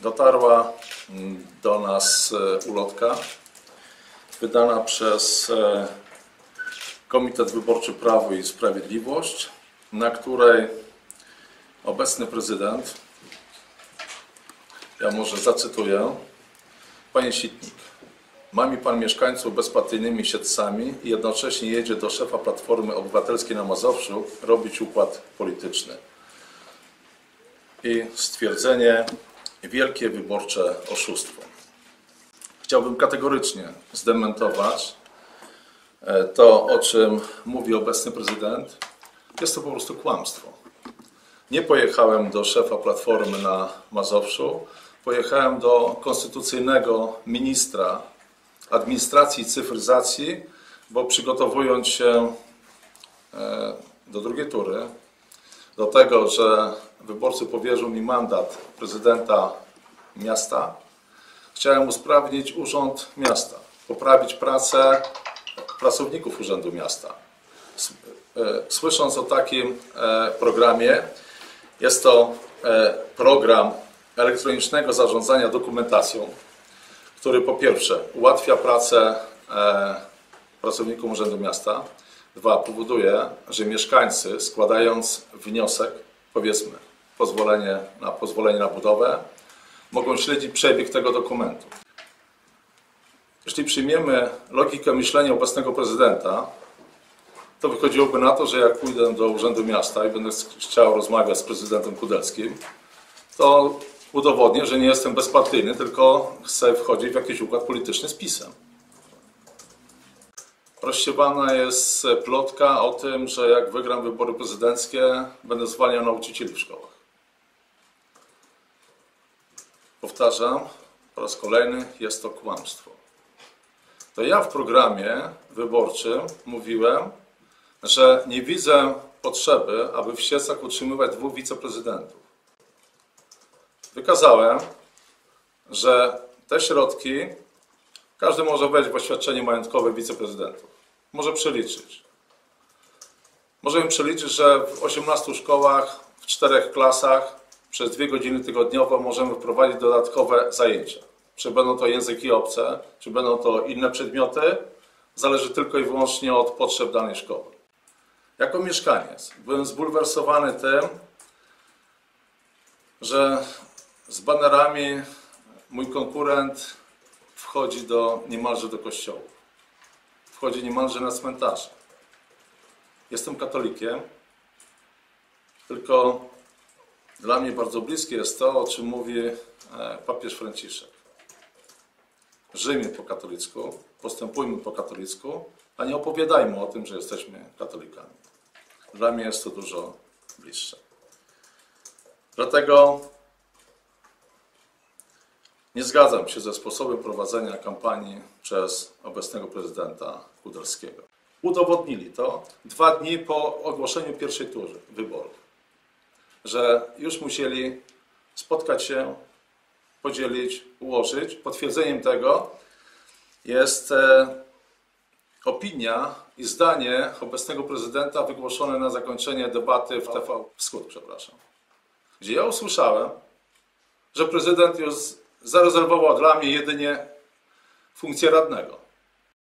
dotarła mm, do nas e, ulotka wydana przez e, Komitet Wyborczy Prawo i Sprawiedliwość, na której obecny prezydent, ja może zacytuję, Panie Sitnik, ma mi Pan mieszkańców bezpartyjnymi siedcami i jednocześnie jedzie do szefa Platformy Obywatelskiej na Mazowszu robić układ polityczny. I stwierdzenie, wielkie wyborcze oszustwo. Chciałbym kategorycznie zdementować e, to, o czym mówi obecny prezydent. Jest to po prostu kłamstwo. Nie pojechałem do szefa Platformy na Mazowszu, pojechałem do konstytucyjnego ministra administracji i cyfryzacji, bo przygotowując się e, do drugiej tury, do tego, że wyborcy powierzą mi mandat prezydenta miasta, chciałem usprawnić urząd miasta, poprawić pracę pracowników urzędu miasta. E, słysząc o takim e, programie, jest to program elektronicznego zarządzania dokumentacją, który po pierwsze ułatwia pracę e, pracownikom Urzędu Miasta, dwa powoduje, że mieszkańcy składając wniosek, powiedzmy pozwolenie na, pozwolenie na budowę, mogą śledzić przebieg tego dokumentu. Jeśli przyjmiemy logikę myślenia obecnego prezydenta, to wychodziłoby na to, że jak pójdę do Urzędu Miasta i będę chciał rozmawiać z prezydentem Kudelskim, to udowodnię, że nie jestem bezpartyjny, tylko chcę wchodzić w jakiś układ polityczny z PiSem. Rozsiewana jest plotka o tym, że jak wygram wybory prezydenckie, będę zwalniał nauczycieli w szkołach. Powtarzam po raz kolejny, jest to kłamstwo. To ja w programie wyborczym mówiłem, że nie widzę potrzeby, aby w Siecach utrzymywać dwóch wiceprezydentów wykazałem, że te środki każdy może wejść w oświadczenie majątkowe wiceprezydentów. Może przeliczyć. Możemy przeliczyć, że w 18 szkołach, w czterech klasach przez dwie godziny tygodniowo możemy wprowadzić dodatkowe zajęcia. Czy będą to języki obce, czy będą to inne przedmioty, zależy tylko i wyłącznie od potrzeb danej szkoły. Jako mieszkaniec byłem zbulwersowany tym, że z banerami mój konkurent wchodzi do, niemalże do kościołów. Wchodzi niemalże na cmentarze. Jestem katolikiem, tylko dla mnie bardzo bliskie jest to, o czym mówi e, papież Franciszek. Żyjmy po katolicku, postępujmy po katolicku, a nie opowiadajmy o tym, że jesteśmy katolikami. Dla mnie jest to dużo bliższe. Dlatego nie zgadzam się ze sposobem prowadzenia kampanii przez obecnego prezydenta Kudelskiego. Udowodnili to dwa dni po ogłoszeniu pierwszej tury wyborów, że już musieli spotkać się, podzielić, ułożyć. Potwierdzeniem tego jest e, opinia i zdanie obecnego prezydenta wygłoszone na zakończenie debaty w TV Wschód, przepraszam, gdzie ja usłyszałem, że prezydent już zarezerwował dla mnie jedynie funkcję radnego.